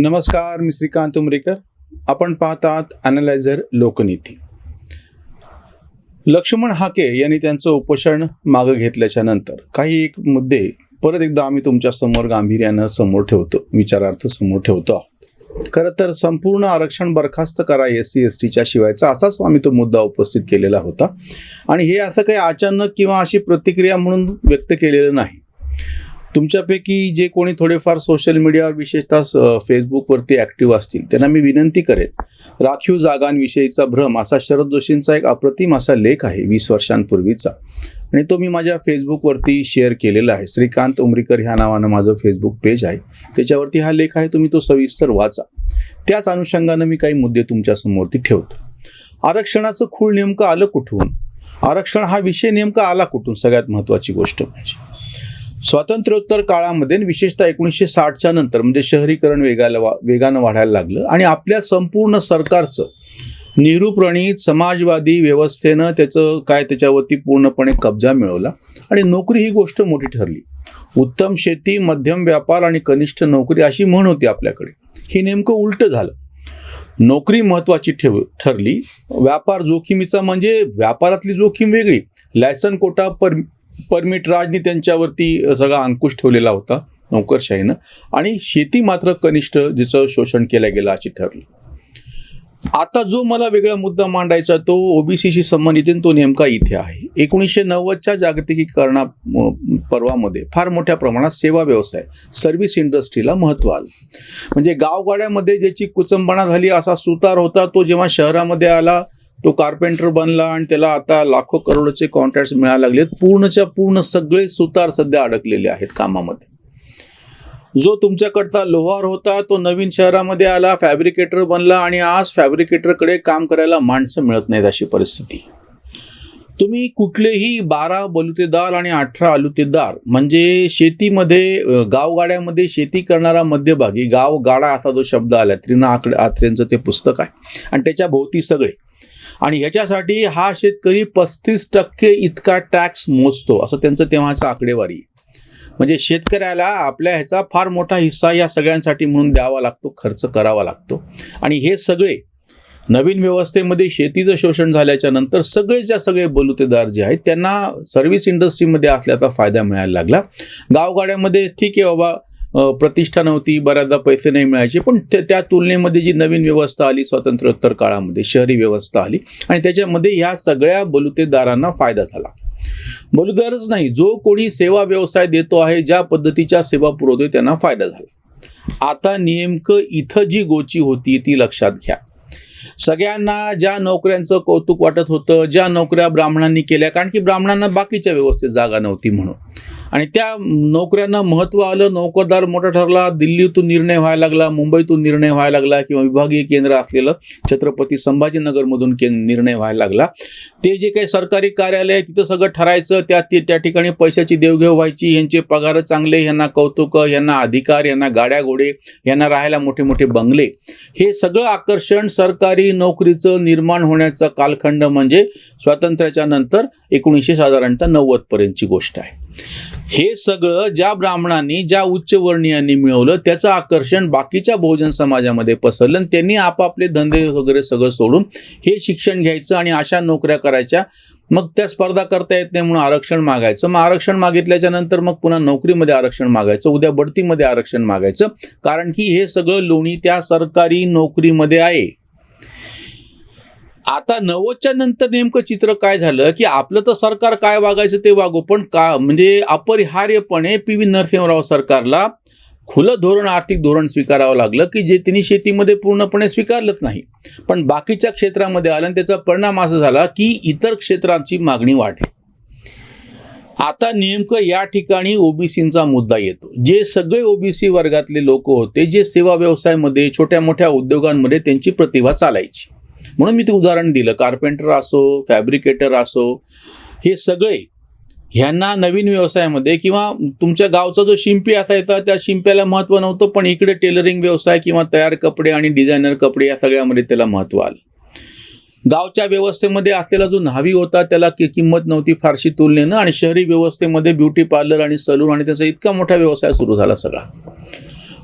नमस्कार मी श्रीकांत उमरेकर. आपण पाहतात अनालायझर लोकनीती. लक्ष्मण हाके यांनी त्यांचं उपोषण मागं घेतल्याच्या नंतर काही एक मुद्दे परत एकदा आम्ही तुमच्यासमोर गांभीर्यानं समोर ठेवतो विचारार्थ समोर ठेवतो आहोत. खरं तर संपूर्ण आरक्षण बरखास्त करा एस सी एस टीच्या शिवायचा असाच आम्ही तो मुद्दा उपस्थित केलेला होता. आणि हे असं काही अचानक किंवा अशी प्रतिक्रिया म्हणून व्यक्त केलेलं नाही. तुमच्यापैकी जे कोणी थोडेफार सोशल मीडियावर विशेषतः फेसबुकवरती ॲक्टिव्ह असतील त्यांना मी विनंती करेन राखीव जागांविषयीचा भ्रम असा शरद जोशींचा एक अप्रतिम असा लेख आहे वीस वर्षांपूर्वीचा. आणि तो मी माझ्या फेसबुकवरती शेअर केलेला आहे. श्रीकांत उमरीकर ह्या नावानं माझं फेसबुक पेज आहे. त्याच्यावरती हा लेख आहे तुम्ही तो सविस्तर वाचा. त्याच अनुषंगानं मी काही मुद्दे तुमच्यासमोरती ठेवतो. आरक्षणाचं खूळ नेमकं आलं कुठून? आरक्षण हा विषय नेमका आला कुठून? सगळ्यात महत्त्वाची गोष्ट म्हणजे. स्वातंत्र्योत्तर काळामध्ये विशेषतः एकोणीसशे साठच्या नंतर म्हणजे शहरीकरण वेगाला वा वेगानं वाढायला लागलं आणि आपल्या संपूर्ण सरकारचं नेहरूप्रणीत समाजवादी व्यवस्थेनं त्याचं काय त्याच्यावरती पूर्णपणे कब्जा मिळवला आणि नोकरी ही गोष्ट मोठी ठरली. उत्तम शेती मध्यम व्यापार आणि कनिष्ठ नोकरी अशी म्हण होती आपल्याकडे. ही नेमकं उलटं झालं. नोकरी महत्वाची ठेव ठरली. व्यापार जोखमीचा म्हणजे व्यापारातली जोखीम वेगळी. लायसन कोटा पर परमिट राजनी त्यांच्यावरती सगळा अंकुश ठेवलेला होता नोकरशाहीनं. आणि शेती मात्र कनिष्ठ जिचं शोषण केलं गेलं अशी ठरली. आता जो मला वेगळा मुद्दा मांडायचा तो ओबीसीशी संबंधित तो नेमका इथे आहे. एकोणीसशे नव्वदच्या जागतिकीकरणा पर्वामध्ये फार मोठ्या प्रमाणात सेवा व्यवसाय सर्व्हिस इंडस्ट्रीला महत्त्व आलं. म्हणजे गावगाड्यामध्ये ज्याची कुचंबणा झाली असा सुतार होता तो जेव्हा शहरामध्ये आला तो कार्पेंटर बनला आणि त्याला आता लाखो करोडचे कॉन्ट्रॅक्ट मिळायला लागलेत. पूर्णच्या पूर्ण सगळे सुतार सध्या अडकलेले आहेत कामामध्ये. जो तुमच्याकडचा लोहार होता तो नवीन शहरामध्ये आला फॅब्रिकेटर बनला आणि आज फॅब्रिकेटरकडे काम करायला माणसं मिळत नाहीत अशी परिस्थिती. तुम्ही कुठलेही बारा बलुतेदार आणि अठरा आलुतेदार म्हणजे शेतीमध्ये गावगाड्यामध्ये शेती करणारा मध्यभागी गाव गाडा असा जो शब्द आला त्रिना आकडे आत्रेंचं ते पुस्तक आहे. आणि त्याच्या भोवती सगळे आणि याच्यासाठी हा शेतकरी पस्तीस टक्के इतका टॅक्स मोजतो असं त्यांचं तेव्हाचं आकडेवारी म्हणजे शेतकऱ्याला आपल्या ह्याचा फार मोठा हिस्सा या सगळ्यांसाठी म्हणून द्यावा लागतो खर्च करावा लागतो. आणि हे सगळे नवीन व्यवस्थेमध्ये शेतीचं शोषण झाल्याच्यानंतर सगळेच्या सगळे बलुतेदार जे आहेत त्यांना सर्व्हिस इंडस्ट्रीमध्ये असल्याचा फायदा मिळायला लागला. गावगाड्यामध्ये ठीक आहे बाबा प्रतिष्ठा नव्हती बऱ्याचदा पैसे नाही मिळायचे. पण त्या तुलनेमध्ये जी नवीन व्यवस्था आली स्वातंत्र्योत्तर काळामध्ये शहरी व्यवस्था आली आणि त्याच्यामध्ये ह्या सगळ्या बलुतेदारांना फायदा झाला. बलुतेदारच नाही जो कोणी सेवा व्यवसाय देतो आहे ज्या पद्धतीच्या सेवा पुरवतोय त्यांना फायदा झाला. आता नेमकं इथं जी गोची होती ती लक्षात घ्या. सगळ्यांना ज्या नोकऱ्यांचं कौतुक वाटत होतं ज्या नोकऱ्या ब्राह्मणांनी केल्या कारण की ब्राह्मणांना बाकीच्या व्यवस्थेत जागा नव्हती म्हणून. आणि त्या नोकऱ्यांना महत्त्व आलं नोकरदार मोठा ठरला दिल्लीतून निर्णय व्हायला लागला मुंबईतून निर्णय व्हायला लागला किंवा विभागीय केंद्र असलेलं छत्रपती संभाजीनगरमधून के निर्णय व्हायला लागला. ते जे काही सरकारी कार्यालय तिथं सगळं ठरायचं त्या त्या ठिकाणी पैशाची देवघेव व्हायची यांचे पगार चांगले यांना कौतुक यांना अधिकार यांना गाड्या घोडे यांना राहायला मोठे मोठे बंगले. हे सगळं आकर्षण सरकारी नोकरीचं निर्माण होण्याचा कालखंड म्हणजे स्वातंत्र्याच्या नंतर एकोणीसशे साधारणतः नव्वद पर्यंतची गोष्ट आहे. हे सगळं ज्या ब्राह्मणांनी ज्या उच्चवर्णीयांनी मिळवलं त्याचं आकर्षण बाकीच्या बहुजन समाजामध्ये पसरलं आणि त्यांनी आपापले धंदे वगैरे सगळं सोडून हे शिक्षण घ्यायचं आणि अशा नोकऱ्या करायच्या. मग त्या स्पर्धा करता येत नाही म्हणून आरक्षण मागायचं. मग आरक्षण मागितल्याच्या नंतर मग पुन्हा नोकरीमध्ये आरक्षण मागायचं. उद्या बढतीमध्ये आरक्षण मागायचं. कारण की हे सगळं लोणी त्या सरकारी नोकरीमध्ये आहे. आता नव्वदच्या नंतर नेमकं चित्र काय झालं की आपलं तर सरकार काय वागायचं ते वागू पण का म्हणजे अपरिहार्यपणे पी व्ही नरसिंहराव सरकारला खुलं धोरण आर्थिक धोरण स्वीकारावं लागलं की जे तिने शेतीमध्ये पूर्णपणे स्वीकारलंच नाही. पण बाकीच्या क्षेत्रामध्ये आलं आणि त्याचा परिणाम असा झाला की इतर क्षेत्रांची मागणी वाढली. आता नेमकं या ठिकाणी ओबीसींचा मुद्दा येतो. जे सगळे ओबीसी वर्गातले लोक होते जे सेवा व्यवसायामध्ये छोट्या मोठ्या उद्योगांमध्ये त्यांची प्रतिभा चालायची. म्हणून मी ते उदाहरण दिलं. कार्पेंटर असो फॅब्रिकेटर असो हे सगळे ह्यांना नवीन व्यवसायामध्ये किंवा तुमच्या गावचा जो शिंपी असायचा त्या शिंप्याला महत्त्व नव्हतं पण इकडे टेलरिंग व्यवसाय किंवा तयार कपडे आणि डिझायनर कपडे या सगळ्यामध्ये त्याला महत्त्व आलं. गावच्या व्यवस्थेमध्ये असलेला जो न्हावी होता त्याला कि- किंमत नव्हती फारशी तुलनेनं आणि शहरी व्यवस्थेमध्ये ब्युटी पार्लर आणि सलून आणि त्याचा इतका मोठा व्यवसाय सुरू झाला सगळा.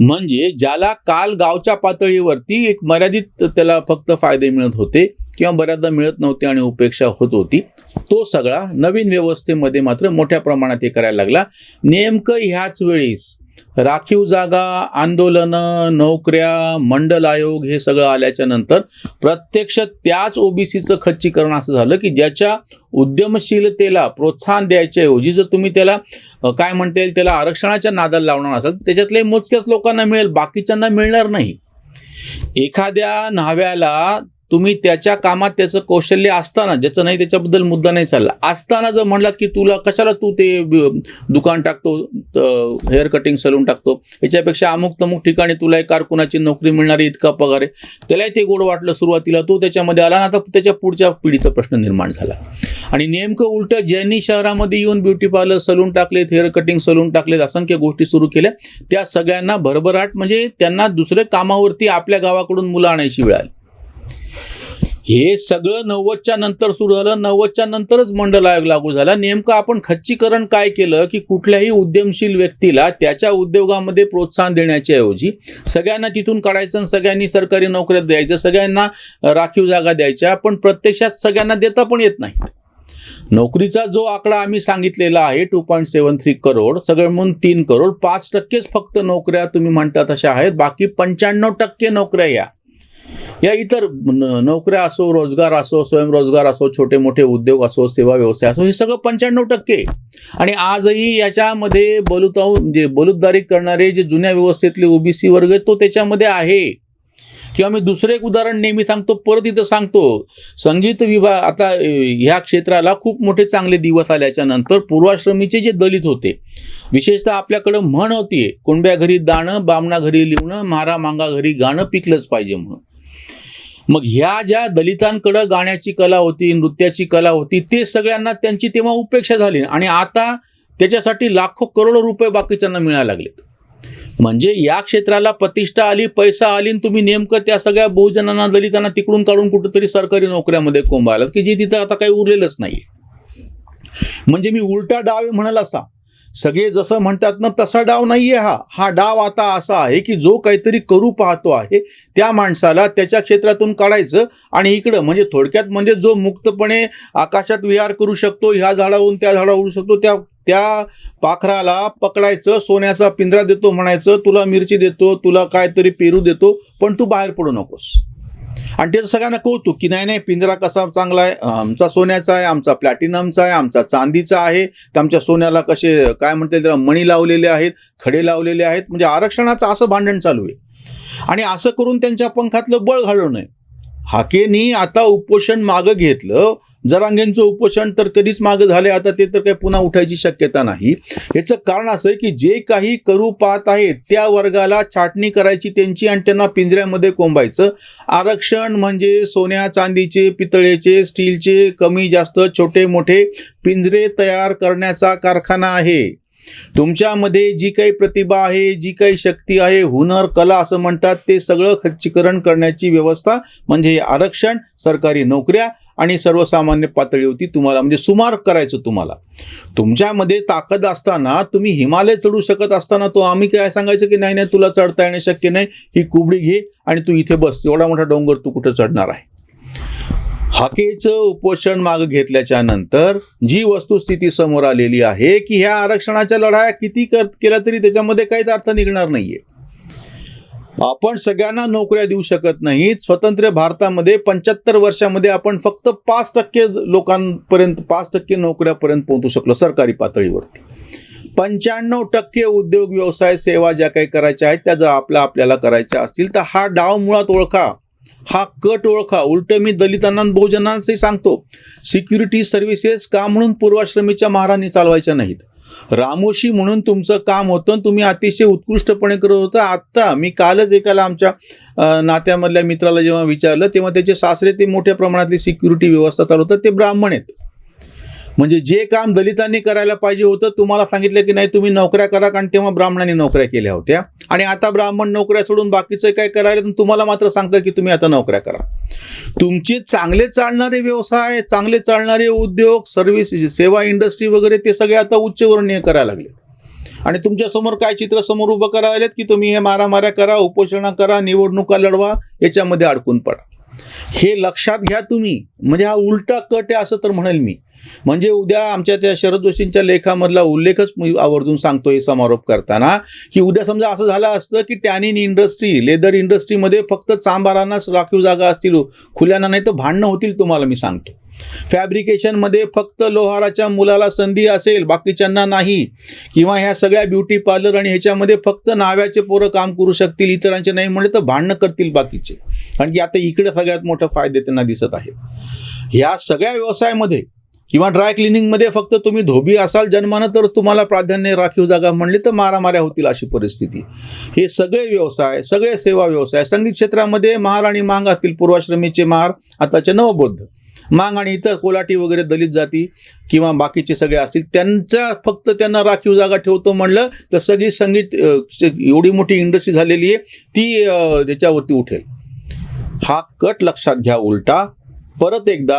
म्हणजे ज्याला काल गावच्या पातळीवरती एक मर्यादित त्याला फक्त फायदे मिळत होते किंवा बऱ्याचदा मिळत नव्हते आणि उपेक्षा होत होती तो सगळा नवीन व्यवस्थेमध्ये मात्र मोठ्या प्रमाणात हे करायला लागला. नेमकं ह्याच वेळेस राखीव जागा आंदोलनं नोकऱ्या मंडल आयोग हे सगळं आल्याच्यानंतर प्रत्यक्ष त्याच ओबीसीचं खच्चीकरण असं झालं की ज्याच्या उद्यमशीलतेला प्रोत्साहन द्यायच्याऐवजी जर तुम्ही त्याला काय म्हणता येईल त्याला आरक्षणाच्या नादाला लावणार असाल त्याच्यातले मोजक्याच लोकांना मिळेल बाकीच्यांना मिळणार नाही. एखाद्या न्हाव्याला तुम्ही त्याच्या कामात त्याचं कौशल्य असताना ज्याचं नाही त्याच्याबद्दल मुद्दा नाही चालला. असताना जर म्हणलात की तुला कशाला तू ते दुकान टाकतो हेअर कटिंग सलून टाकतो याच्यापेक्षा अमुक तमुक ठिकाणी तुला एक कारकुनाची नोकरी मिळणारी इतका पगार आहे. त्यालाही ते गोड वाटलं सुरुवातीला तो त्याच्यामध्ये आला ना आता त्याच्या पुढच्या पिढीचा प्रश्न निर्माण झाला. आणि नेमकं उलट ज्यांनी शहरामध्ये येऊन ब्युटी पार्लर सलून टाकलेत हेअर कटिंग सलून टाकलेत असंख्य गोष्टी सुरू केल्या त्या सगळ्यांना भरभराट म्हणजे त्यांना दुसऱ्या कामावरती आपल्या गावाकडून मुलं आणायची वेळ आली. हे सगळं नव्वदच्या नंतर सुरू झालं. नव्वदच्या नंतरच मंडल आयोग लागू झाला. नेमकं आपण खच्चीकरण काय केलं की कुठल्याही उद्यमशील व्यक्तीला त्याच्या उद्योगामध्ये प्रोत्साहन देण्याच्या ऐवजी सगळ्यांना तिथून काढायचं आणि सगळ्यांनी सरकारी नोकऱ्यात द्यायचं सगळ्यांना राखीव जागा द्यायच्या पण प्रत्यक्षात सगळ्यांना देता पण येत नाही नोकरीचा जो आकडा आम्ही सांगितलेला आहे two point seven three crore सगळं म्हणून तीन करोड पाच टक्केच फक्त नोकऱ्या तुम्ही म्हणता तशा आहेत. बाकी पंच्याण्णव टक्के नोकऱ्या या. या इतर नोकऱ्या असो रोजगार असो स्वयंरोजगार असो छोटे मोठे उद्योग असो सेवा व्यवसाय असो हे सगळं पंच्याण्णव टक्के आणि आजही याच्यामध्ये बलुताऊ म्हणजे बलुतदारी करणारे जे जुन्या व्यवस्थेतले ओबीसी वर्ग आहेत तो त्याच्यामध्ये आहे. किंवा मी दुसरं एक उदाहरण नेहमी सांगतो परत इथं सांगतो. संगीत विभाग आता ह्या क्षेत्राला खूप मोठे चांगले दिवस आल्याच्यानंतर पूर्वाश्रमीचे जे दलित होते विशेषतः आपल्याकडं म्हण होती कुणब्या घरी दाणं बामणा घरी लिवणं मारा मांगा घरी गाणं पिकलंच पाहिजे म्हणून. मग ह्या ज्या दलितांकडं गाण्याची कला होती नृत्याची कला होती ते सगळ्यांना त्यांची तेव्हा उपेक्षा झाली. आणि आता त्याच्यासाठी लाखो करोडो रुपये बाकीच्यांना मिळायला लागले म्हणजे या क्षेत्राला प्रतिष्ठा आली पैसा आली आणि तुम्ही नेमकं त्या सगळ्या बहुजनांना दलितांना तिकडून काढून कुठंतरी सरकारी नोकऱ्यामध्ये कोंबायला की जे तिथं आता काही उरलेलंच नाही म्हणजे मी उलटा डाव म्हणाला म्हणाल असा सगळे जसं म्हणतात ना तसा डाव नाहीये हा. हा डाव आता असा आहे की जो काहीतरी करू पाहतो आहे त्या माणसाला त्याच्या क्षेत्रातून काढायचं आणि इकडं म्हणजे थोडक्यात म्हणजे जो मुक्तपणे आकाशात विहार करू शकतो ह्या झाडावरून त्या झाडावर उडू शकतो त्या त्या पाखराला पकडायचं सोन्याचा पिंजरा देतो म्हणायचं तुला मिरची देतो तुला काहीतरी पेरू देतो पण तू बाहेर पडू नकोस. आणि त्याचं सगळ्यांना कौतुक की नाही नाही पिंजरा कसा चांगला आहे? आमचा सोन्याचा आहे आमचा प्लॅटिनमचा आहे आमचा चांदीचा आहे. तर आमच्या सोन्याला कसे काय म्हणते त्याला मणी लावलेले आहेत खडे लावलेले आहेत. म्हणजे आरक्षणाचं असं भांडण चालू आहे. आणि असं करून त्यांच्या पंखातलं बळ घालवणं आहे. हाकेनी आता उपोषण मागं घेतलं. जरांगेंचं उपोषण तर कधीच मागं झाले आता ते तर काही पुन्हा उठायची शक्यता नाही. याचं कारण असं आहे की जे काही करू पाहत आहेत त्या वर्गाला छाटणी करायची त्यांची आणि त्यांना पिंजऱ्यामध्ये कोंबायचं. आरक्षण म्हणजे सोन्या चांदीचे पितळेचे स्टीलचे कमी जास्त छोटे मोठे पिंजरे तयार करण्याचा कारखाना आहे. तुमच्यामध्ये जी काही प्रतिभा आहे जी काही शक्ती आहे हुनर कला असं म्हणतात ते सगळं खच्चीकरण करण्याची व्यवस्था म्हणजे आरक्षण सरकारी नोकऱ्या आणि सर्वसामान्य पातळीवरती तुम्हाला. म्हणजे सुमार करायचं तुम्हाला. तुमच्यामध्ये ताकद असताना तुम्ही हिमालय चढू शकत असताना तो आम्ही काय सांगायचं की नाही नाही तुला चढता येणं शक्य नाही ही कुबडी घे आणि तू इथे बस. एवढा मोठा डोंगर तू कुठं चढणार आहे? हाकेचं उपोषण माग घेतल्याच्या नंतर जी वस्तुस्थिती समोर आलेली आहे की ह्या आरक्षणाच्या लढाया किती कर केल्या तरी त्याच्यामध्ये काहीच अर्थ निघणार नाहीये. आपण सगळ्यांना नोकऱ्या देऊ शकत नाहीत स्वतंत्र भारतामध्ये पंच्याहत्तर वर्षामध्ये आपण फक्त पाच टक्के लोकांपर्यंत पाच टक्के नोकऱ्यापर्यंत पोहोचू शकलो सरकारी पातळीवरती. पंच्याण्णव टक्के उद्योग व्यवसाय सेवा ज्या काही करायच्या आहेत त्या जर आपल्या आपल्याला करायच्या असतील तर हा डाव मुळात ओळखा. हा कट ओळखा. उलट मी दलितांना आणि बहुजनांचंही सांगतो. सिक्युरिटी सर्व्हिसेस का म्हणून पूर्वाश्रमीच्या महाराणी चालवायच्या नाहीत? रामोशी म्हणून तुमचं काम होतं आणि तुम्ही अतिशय उत्कृष्टपणे करत होता. आत्ता मी कालच एकाला आमच्या नात्यामधल्या मित्राला जेव्हा विचारलं तेव्हा त्याचे सासरे ते मोठ्या प्रमाणातली सिक्युरिटी व्यवस्था चालवतात. ते ब्राह्मण आहेत. म्हणजे जे काम दलितांनी करायला पाहिजे होतं तुम्हाला सांगितलं की नाही तुम्ही नोकऱ्या करा कारण तेव्हा ब्राह्मणांनी नोकऱ्या केल्या होत्या. आणि आता ब्राह्मण नोकऱ्या सोडून बाकीचं काय करायला तर तुम्हाला मात्र सांगतं की तुम्ही आता नोकऱ्या करा. तुमचे चांगले चालणारे व्यवसाय चांगले चालणारे उद्योग सर्व्हिस सेवा इंडस्ट्री वगैरे ते सगळे आता उच्चवर्णीय करायला लागले. आणि तुमच्यासमोर काय चित्र समोर उभं करायला की तुम्ही हे मारामाऱ्या करा उपोषणा करा निवडणुका लढवा याच्यामध्ये अडकून पडा. हे लक्षात घ्या तुम्ही. म्हणजे हा उलटा कट आहे असं तर म्हणेल मी. म्हणजे उद्या आमच्या त्या शरद जोशींच्या लेखामधला उल्लेखच मी आवर्जून सांगतो हे समारोप करताना की उद्या समजा असं झालं असतं की टॅनिन इंडस्ट्री लेदर इंडस्ट्रीमध्ये फक्त चांबारांनाच राखीव जागा असतील खुल्याना नाही तर भांडणं होतील तुम्हाला मी सांगतो. फॅब्रिकेशनमध्ये फक्त लोहाराच्या मुलाला संधी असेल बाकीच्यांना नाही. किंवा ह्या सगळ्या ब्युटी पार्लर आणि ह्याच्यामध्ये फक्त नाव्याचे पोरं काम करू शकतील इतरांचे नाही म्हणले तर भांडणं करतील बाकीचे. कारण की आता इकडे सगळ्यात मोठा फायदे त्यांना दिसत आहे ह्या सगळ्या व्यवसायामध्ये किंवा ड्राय क्लिनिंगमध्ये फक्त तुम्ही धोबी असाल जन्मानं तर तुम्हाला प्राधान्य राखीव जागा म्हणले तर मारामाऱ्या होतील अशी परिस्थिती. हे सगळे व्यवसाय सगळे सेवा व्यवसाय संगीत क्षेत्रामध्ये महार आणि मांग असतील पूर्वाश्रमीचे महार आताचे नवबौद्ध. मांग आणि इतर कोलाटी वगैरे दलित जाती किंवा बाकीचे सगळे असतील त्यांचा फक्त त्यांना राखीव जागा ठेवतो म्हणलं तर सगळी संगीत एवढी मोठी इंडस्ट्री झालेली आहे ती त्याच्यावरती उठेल. हा कट लक्षात घ्या उलटा. परत एकदा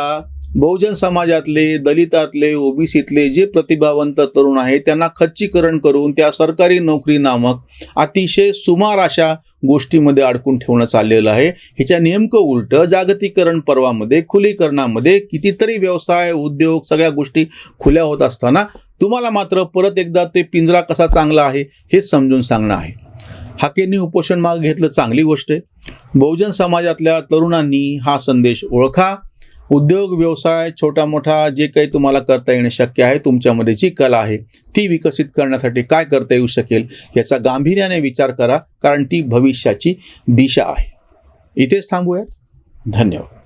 बहुजन समाजातले दलितातले ओबीसीतले जे प्रतिभावंत तरुण आहे त्यांना खच्चीकरण करून त्या सरकारी नोकरी नामक अतिशय सुमार अशा गोष्टीमध्ये अडकून ठेवणं चाललेलं आहे. ह्याच्या नेमकं उलट जागतिकरण पर्वामध्ये खुलीकरणामध्ये कितीतरी व्यवसाय उद्योग सगळ्या गोष्टी खुल्या होत असताना तुम्हाला मात्र परत एकदा ते पिंजरा कसा चांगला आहे हे समजून सांगणं आहे. हाकेंनी उपोषण माग घेतलं चांगली गोष्ट आहे. बहुजन समाजातल्या तरुणांनी हा संदेश ओळखा. उद्योग व्यवसाय छोटा मोठा जे काही तुम्हाला करता येणे शक्य आहे तुमच्यामध्ये जी कला आहे ती विकसित करण्यासाठी काय करता येऊ शकेल याचा गांभीर्याने विचार करा कारण ती भविष्याची दिशा आहे. इथेच थांबूयात. धन्यवाद.